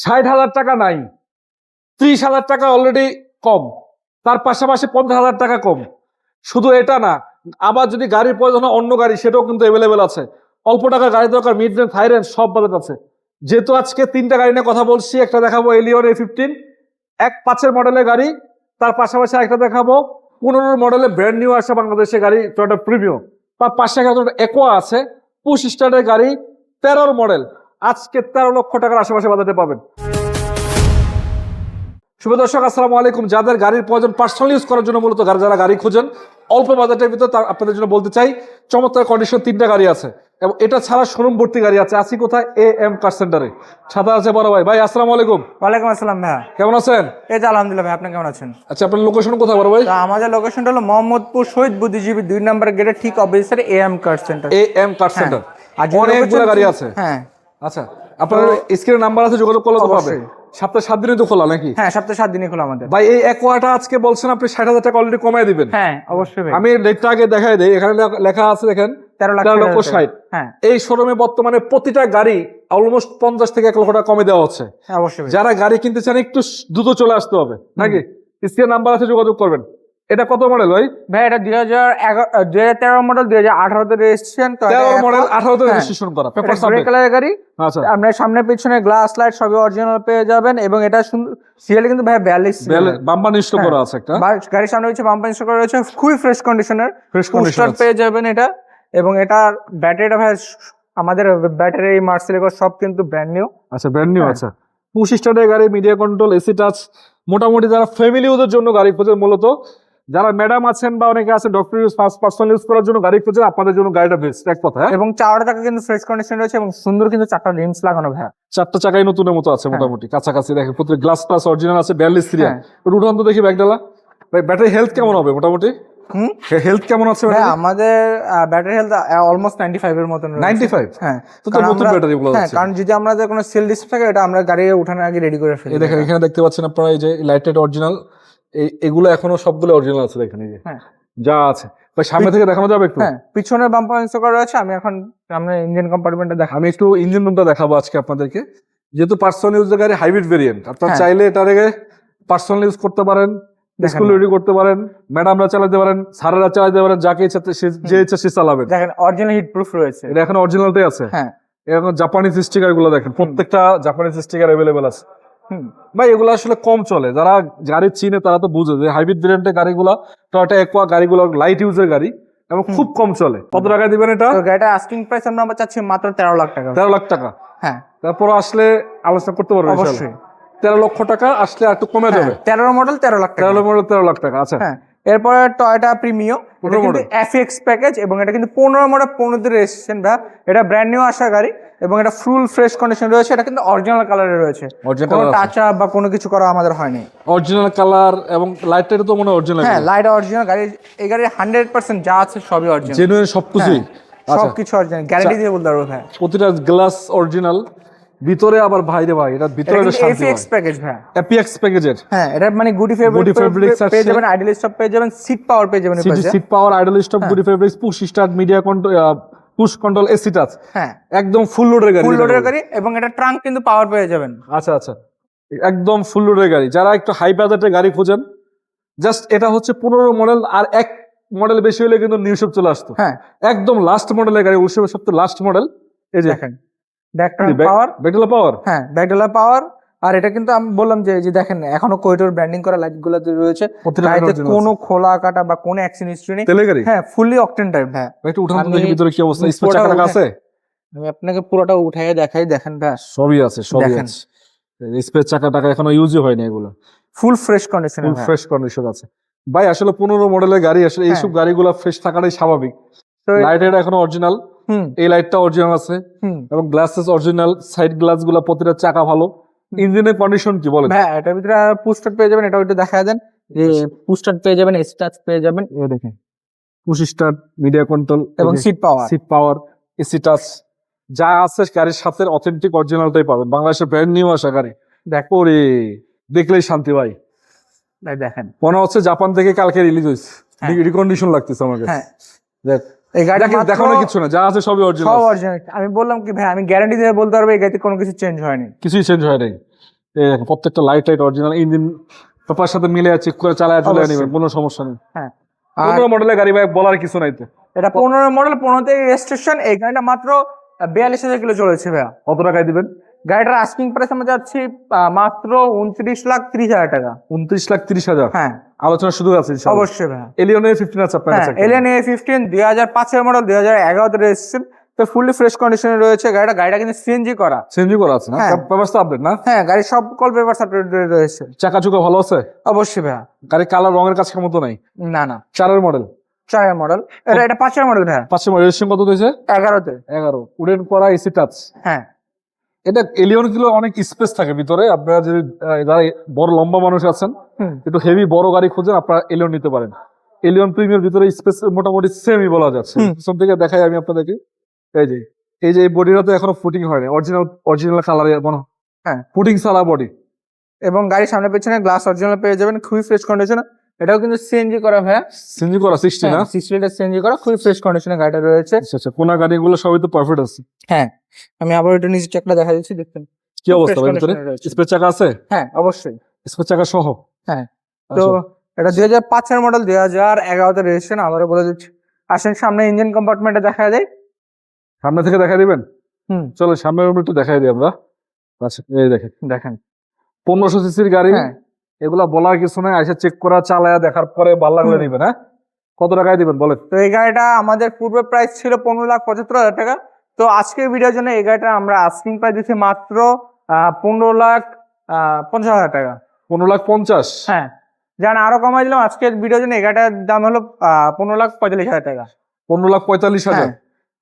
ষাট হাজার টাকা নাই, ত্রিশ হাজার টাকা অলরেডি কম, তার পাশাপাশি পঞ্চাশ হাজার টাকা কম। শুধু এটা না, আবার যদি গাড়ির প্রয়োজন হয় অন্য গাড়ি, সেটাও কিন্তু অ্যাভেলেবেল আছে। অল্প টাকা গাড়ি দরকার মিড রেঞ্জ হাই রেঞ্জ সব বাজেট আছে। যেহেতু আজকে তিনটা গাড়ি নিয়ে কথা বলছি, একটা দেখাবো এলিয়ন এ ফিফটিন এক পাঁচের মডেলের গাড়ি, তার পাশাপাশি একটা দেখাবো পনেরো মডেলের ব্র্যান্ড নিউ আসে বাংলাদেশের গাড়ি টয়টা প্রিমিয়াম তার পাশে একটা একোয়া আছে, পুশ স্টারের গাড়ি, তেরোর মডেল আজকে তেরো লক্ষ টাকার আশেপাশে বাজাতে পাবেন। শুভ দর্শক আসসালামু আলাইকুম। যাদের গাড়ির প্রয়োজন পার্সোনাল ইউজ করার জন্য মূলত গাড়ি- যারা গাড়ি খুঁজেন অল্প বাজেটের ভিতর তার আপনাদের জন্য বলতে চাই চমৎকার কন্ডিশন তিনটা গাড়ি আছে। এবং এটা ছাড়া শোরুম ভর্তি গাড়ি আছে। আসি কোথায়? এ এম কার সেন্টারে সাদা আছে বড় ভাই। ভাই আসসালামু আলাইকুম। ওয়ালাইকুম আসসালাম ভাইয়া। কেমন আছেন? এই যে আলহামদুলিল্লাহ ভাই আপনি কেমন আছেন? আচ্ছা আপনার লোকেশন কোথায় বড় ভাই? আমাদের লোকেশনটা হলো মোহাম্মদপুর শহীদ বুদ্ধিজীবী দুই নম্বর গেটের ঠিক অপোজিটে A M car centre A M car centre আর অনেকগুলো গাড়ি আছে। হ্যাঁ। আচ্ছা আপনার স্ক্রিনে নাম্বার আছে যোগাযোগ করলে তো পাবে। সপ্তাহে সাত দিনে তো খোলা নাকি? হ্যাঁ সপ্তাহে সাত দিনই খোলা আমাদের। ভাই এই একোয়াটা আজকে বলছেন আপনি ষাট হাজার টাকা অলরেডি কমাই দিবেন। হ্যাঁ অবশ্যই আমি রেটটা আগে দেখাই দেই এখানে লেখা- আছে দেখেন তেরো লাখ লক্ষ ষাট। হ্যাঁ। এই শোরুমে বর্তমানে প্রতিটা গাড়ি অলমোস্ট পঞ্চাশ থেকে এক লক্ষ টাকা কমে দেওয়া হচ্ছে। হ্যাঁ অবশ্যই যারা গাড়ি কিনতে চান একটু দ্রুত চলে আসতে হবে। নাকি? স্ক্রিনে নাম্বার আছে যোগাযোগ করবেন। এটা কত মডেল ভাই? ভাই এটা দুই হাজার এগারো দুই হাজার তেরো মডেল দুই হাজার আঠারোতে রেজিস্ট্রেশন তেরো মডেল আঠারোতে। রেজিস্ট্রেশন করা পেপার গ্রে কালারের গাড়ি। আচ্ছা। আপনার সামনে পিছনে গ্লাস লাইট সবই অরিজিনাল পেয়ে যাবেন এবং এটা সিএল কিন্তু ভাই বিয়াল্লিশ বাম্বা নিষ্ট। করা আছে একটা। গাড়ির সামনে হচ্ছে বাম্পার ইনস্টল করা রয়েছে খুবই ফ্রেশ কন্ডিশনের ফ্রেশ পুস্টার কন্ডিশন পেয়ে যাবেন এটা এবং এটার ব্যাটারিটা ভাই আমাদের ব্যাটারি মার্সেলিকো সব কিন্তু ব্র্যান্ড নিউ আচ্ছা ব্র্যান্ড নিউ। আছে। পুশ স্টার্টের গাড়ি মিডিয়া কন্ট্রোল এসি টাচ মোটামুটি যারা ফ্যামিলি ওদের জন্য গাড়ি খোঁজে মূলত যারা ম্যাডাম আছেন বা অনেকে আছেন doctor use first personal use করার জন্য গাড়ি খোঁজে আপনাদের জন্য গাড়িটা বেস্ট এক কথা হ্যাঁ? এবং চারটা চাকা কিন্তু ফ্রেশ কন্ডিশন রয়েছে এবং সুন্দর কিন্তু চারটা রিমস লাগানো ভাই চারটা চাকাই নতুনের মতো আছে হ্যাঁ। মোটামুটি কাছাকাছি দেখেন প্রত্যেক গ্লাস প্লাস অরিজিনাল আছে বিয়াল্লিশ সিরিয়াল। উঠান তো দেখি ব্যাগডালা। ভাই ব্যাটারি হেলথ কেমন হবে মোটামুটি? হেলথ কেমন আছে ভাই আমাদের battery health almost ninety five এর মতন রয়েছে। নাইনটি ফাইভ হ্যাঁ। তো নতুন ব্যাটারি গুলো আছে। কারণ যদি আমাদের কোনো সেল ডিসপ্লে থাকে এটা আমরা গাড়ি উঠানোর আগে রেডি করে ফেলি দেখেন এখানে দেখতে পাচ্ছেন আপনারা এই যে লাইটেড অরিজিনাল এগুলো এখনও সবগুলো অরিজিনাল আছে দেখেন এই যে। হ্যাঁ। যা আছে। ভাই সামনে থেকে দেখানো যাবে একটু? হ্যাঁ পিছনে বাম্পার ইনস্টল করা রয়েছে আমি এখন সামনে ইঞ্জিন কম্পার্টমেন্টে দেখা আমি একটু ইঞ্জিন রুমটা দেখাবো আজকে আপনাদেরকে। যেহেতু পার্সোনাল ইউজ গাড়ি হাইব্রিড ভেরিয়েন্ট আপনার হ্যাঁ। চাইলে এটাকে পার্সোনাল ইউজ করতে পারেন স্কুল রেডি করতে পারেন ম্যাডামরা চালাতে পারেন স্যারেরা চালাতে পারেন যাকে ইচ্ছা যে ইচ্ছা সে চালাবেন দেখেন অরিজিনাল হিট প্রুফ রয়েছে। এটা এখন অরিজিনালটাই আছে। হ্যাঁ। এখন জাপানিজ স্টিকারগুলো দেখেন প্রত্যেকটা জাপানিজ স্টিকার অ্যাভেলেবেল আছে। ভাই এগুলো আসলে কম চলে। যারা গাড়ি চিনে তারা তো বুঝে যে হাইব্রিড ভেরিয়েন্টের গাড়িগুলো টয়টা একোয়া গাড়িগুলো লাইট ইউজের গাড়ি এবং খুব কম চলে। কত টাকা দিবেন এটা? গাড়িটা আস্কিং প্রাইস আমরা আমরা চাচ্ছি মাত্র তেরো লাখ টাকা। তেরো লাখ টাকা। হ্যাঁ। তারপর আসলে আলোচনা করতে পারব অবশ্যই। ইনশাআল্লাহ। তেরো লক্ষ টাকা আসলে একটু কমে যাবে। তেরো মডেল তেরো লাখ টাকা। তেরো মডেল তেরো লাখ টাকা আচ্ছা। হ্যাঁ। এরপরে টয়টা প্রিমিও এটা কিন্তু এফএক্স প্যাকেজ এবং এটা কিন্তু পনেরো মডেল পনেরো রেজিস্ট্রেশন এটা ব্র্যান্ড নিউ আসা গাড়ি। এবং এটা ফুল ফ্রেশ কন্ডিশন রয়েছে এটা কিন্তু অরিজিনাল কালারে রয়েছে। কোনো টাচ আপ বা কোনো কিছু করা আমাদের হয়নি। অরিজিনাল কালার এবং লাইটটা তো মনে অরিজিনাল হ্যাঁ লাইট অরিজিনাল গাড়ি এই গাড়ির হান্ড্রেড পার্সেন্ট যা আছে সবই অরিজিনাল জেনুইন সবকিছুই আচ্ছা। সব কিছু অরিজিনাল গ্যারান্টি দিয়ে বলতে পারব হ্যাঁ। প্রতিটা গ্লাস অরিজিনাল ভিতরে আবার ভাইরে ভাই এটা ভিতরে এটা শান্তি এফএক্স প্যাকেজ ভাই। এপিএক্স প্যাকেজের হ্যাঁ এটা মানে গুডি ফেব্রিক fabrics পেয়ে আছে। যাবেন আইডল স্টপ পেয়ে যাবেন সিট পাওয়ার পেয়ে যাবেন seat power idle stop গুডি fabrics push start media control push control AC touch হ্যাঁ। একদম ফুল লোডের গাড়ি ফুল লোডের গাড়ি এবং এটা ট্রাঙ্ক কিন্তু পাওয়ার পেয়ে যাবেন। আচ্ছা আচ্ছা। একদম ফুল লোডের গাড়ি। যারা একটু হাই বাজেটের গাড়ি খোঁজেন জাস্ট এটা হচ্ছে পনেরো মডেল আর এক মডেল বেশি হলে কিন্তু নিউ শেপ চলে আসতো। হ্যাঁ। একদম লাস্ট মডেলের গাড়ি উনিশশো সপ্তাহ লাস্ট মডেল এই যে দেখেন। ব্যাক পাওয়ার ব্যাটেলা পাওয়ার হ্যাঁ ব্যাকডোলা পাওয়ার আর এটা কিন্তু আমি বললাম যে যে দেখেন এখনও কোয়েটোর ব্র্যান্ডিং করা লাইটগুলো রয়েছে গাড়িতে কোনো খোলা কাটা বা কোনো অ্যাক্সিডেন্ট হিস্ট্রি নেই হ্যাঁ ফুললি অকটেন টাইপ হ্যাঁ। একটু উঠান তো দেখি ভিতরে কি অবস্থা স্পেস চাকা আছে আমি আপনাকে পুরোটা উঠাইয়ে দেখাই দেখেন ব্যাস। সবই আছে সবই। আছে। স্পেস চাকা টাকা এখনও ইউজই হয়নি এগুলো। Full fresh condition full fresh condition আছে। ভাই আসলে পনেরো মডেলের গাড়ি আসলে হ্যাঁ। এইসব গাড়িগুলো ফ্রেশ থাকাটাই স্বাভাবিক। তো লাইটের এখনও অরিজিনাল হুম। এই লাইটটা অরিজিনাল আছে। হুম। এবং গ্লাসেস অরিজিনাল সাইড গ্লাসগুলা প্রতিটা চাকা ভালো। ইঞ্জিনের কন্ডিশন কি বলেন? হ্যাঁ এটার ভিতরে পুস্টার পেয়ে যাবেন এটা একটু দেখা দেন যে পুস্টার পেয়ে যাবেন স্টাচ পেয়ে যাবেন। এই দেখেন পুশ স্টার্ট মিডিয়া কন্ট্রোল এবং seat power seat power AC touch যা আছে গাড়ির সাথে অথেন্টিক অরিজিনালটাই পাবেন। বাংলাদেশের ব্র্যান্ড নিউ আসা গাড়ি। দেখ। ওরে দেখলেই শান্তি ভাই। ভাই দেখেন। মনে হচ্ছে জাপান থেকে কালকে রিলিজ হয়েছে। হ্যাঁ। রিকন্ডিশন লাগতেছে আমাকে। হ্যাঁ। দেখ। এই গাড়িটা দেখেন, মাত্র কিছু না যা আছে সবই অরিজিনাল সব অরিজিনাল আমি বললাম কি ভাই আমি গ্যারান্টি দিয়ে বলতে পারব এই গাড়িতে কোনো কিছু চেঞ্জ হয়নি। কিছুই চেঞ্জ হয় নাই। এই দেখেন, প্রত্যেকটা light tight original engine paper সাথে মিলে চেক করে চালায় চলে। নেবেন কোনো সমস্যা নেই। হ্যাঁ। পনেরো মডেলের গাড়ি ভাই বলার কিছু নাই তো। এটা পনেরো মডেল পনেরোতে রেজিস্ট্রেশন এই গাড়িটা মাত্র বিয়াল্লিশ হাজার কিলো চলেছে ভাইয়া। কত টাকায় দিবেন? গাড়িটার আস্কিং প্রাইস আমরা যাচ্ছি মাত্র উনত্রিশ লাখ ত্রিশ হাজার টাকা। উনত্রিশ লাখ তিরিশ হাজার? হ্যাঁ। আলোচনা শুধু আছে। অবশ্যই ভাইয়া। এলিয়নের ফিফটিন আছে আপনার হ্যাঁ কাছে এলিয়ান এ ফিফটিন দুই হাজার পাঁচের মডেল দুই হাজার এগারোতে রেজিস্ট্রেশন তো ফুললি ফ্রেশ কন্ডিশনে রয়েছে গাড়িটা। গাড়িটা কিন্তু সিএনজি করা। সিএনজি করা আছে না? হ্যাঁ। ব্যবস্থা আপডেট না? হ্যাঁ গাড়ির সব কল পেপার সাপোর্ট রয়েছে চাকা চুকা ভালো আছে? অবশ্যই ভাইয়া। গাড়ির কালার রঙের কাছে মতো নাই? না না। চারের মডেল চারের মডেল এটা এটা পাঁচের মডেল ভাইয়া। পাঁচের মডেল রেজিস্ট্রেশন কত হয়েছে? এগারোতে। এগারো। উডেন করা এসি টাচ হ্যাঁ। এটা এলিয়নগুলো অনেক স্পেস থাকে ভিতরে। আপনারা যদি যারা বড় লম্বা মানুষ আছেন। একটু হেভি বড় গাড়ি খোঁজেন আপনারা এলিয়ন নিতে পারেন। এলিয়ন প্রিমিয়ার ভিতরে স্পেস মোটামুটি সেমই বলা যাচ্ছে। পিছন থেকে দেখাই আমি আপনাদেরকে। এই যে এই যে এই বডিটা তো এখনও ফুটিং হয়নি। অরিজিনাল অরিজিনাল কালারে মনে হ্যাঁ। ফুটিং সারা বডি এবং গাড়ির সামনে পেছনে গ্লাস অরিজিনাল পেয়ে যাবেন খুবই ফ্রেশ কন্ডিশন এটাও কিন্তু সিএনজি করা ভাইয়া। সিনজি করা সিক্সটি না? সিক্স লিটার সিএনজি করা খুবই ফ্রেশ কন্ডিশনে গাড়িটা রয়েছে। আচ্ছা আচ্ছা কোনা গাড়িগুলো সবই তো পারফেক্ট আছে। হ্যাঁ আমি আবার একটু নিচের চাকটা দেখা দিচ্ছি দেখতেন কি অবস্থা ভাই ভিতরে। স্পেস চাকা আছে? হ্যাঁ অবশ্যই। স্পেস চাকা সহ? হ্যাঁ তো আচ্ছা। এটা দুই হাজার পাঁচের মডেল দুই হাজার এগারোতে রেজিস্ট্রেশন আবারও বলে দিচ্ছি। আসেন সামনে ইঞ্জিন কম্পার্টমেন্টে দেখা যায় সামনে থেকে দেখা দিবেন? হুম। চলো সামনের রুমে একটু দেখাই দিই আমরা। আচ্ছা এই দেখেন। দেখেন। পনেরোশো সিসির গাড়ি। হ্যাঁ। এগুলা বলার কিছু নাই এসে চেক করা চালায়া দেখার পরে ভালো লাগলে। নিবেন হ্যাঁ? কত টাকায় দিবেন বলেন? তো এই গাড়িটা আমাদের পূর্বে প্রাইস ছিল পনেরো লাখ পঁচাত্তর হাজার টাকা। তো আজকের ভিডিওর জন্য এই গাড়িটা আমরা আস্কিং প্রাইস দিচ্ছি মাত্র পনেরো লাখ পঞ্চাশ হাজার টাকা। পনেরো লাখ পঞ্চাশ? হ্যাঁ। জান আরও কমাই দিলাম আজকের ভিডিওর জন্য এই গাড়িটার দাম হলো পনেরো লাখ পঁয়তাল্লিশ হাজার টাকা। পনেরো লাখ পঁয়তাল্লিশ হাজার? হ্যাঁ।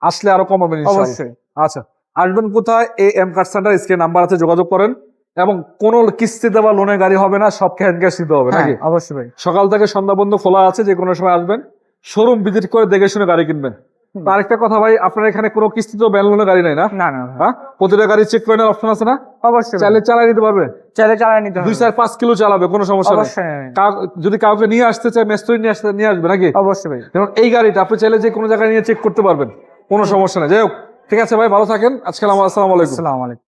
আসলে আরও কমাবেন। অবশ্যই। আচ্ছা আসবেন কোথায়? A M car centre screen number আছে যোগাযোগ করেন। এবং কোন কিস্তি দেওয়া লোনের গাড়ি হবে না সব ক্যাশ ক্যাশ দিতে হবে হ্যাঁ নাকি? অবশ্যই ভাই। সকাল থেকে সন্ধ্যা বন্ধ খোলা আছে যে কোনো সময় আসবেন শোরুম ভিজিট করে দেখে শুনে গাড়ি কিনবেন। তো আরেকটা কথা ভাই আপনার এখানে কোনো কিস্তিতে ব্যান লোনের গাড়ি নাই না? না না হ্যাঁ? প্রতিটা গাড়ি চেক করে অপশন আছে না? অবশ্যই চাইলে চালাই নিতে পারবে? চাইলে চালাই নিতে হবে। দুই চার পাঁচ কিলো চালাবে কোনো সমস্যা নেই। যদি কাউকে নিয়ে আসতে চায় মেস্তরি নিয়ে আসতে নিয়ে আসবে নাকি? অবশ্যই ভাই। যেমন এই গাড়িটা আপনি চাইলে যে কোনো জায়গায় নিয়ে চেক করতে পারবেন। কোনো সমস্যা নেই। যাই হোক ঠিক আছে ভাই ভালো থাকেন। আজকাল আমার আসসালামু আলাইকুম। আসসালামু আলাইকুম।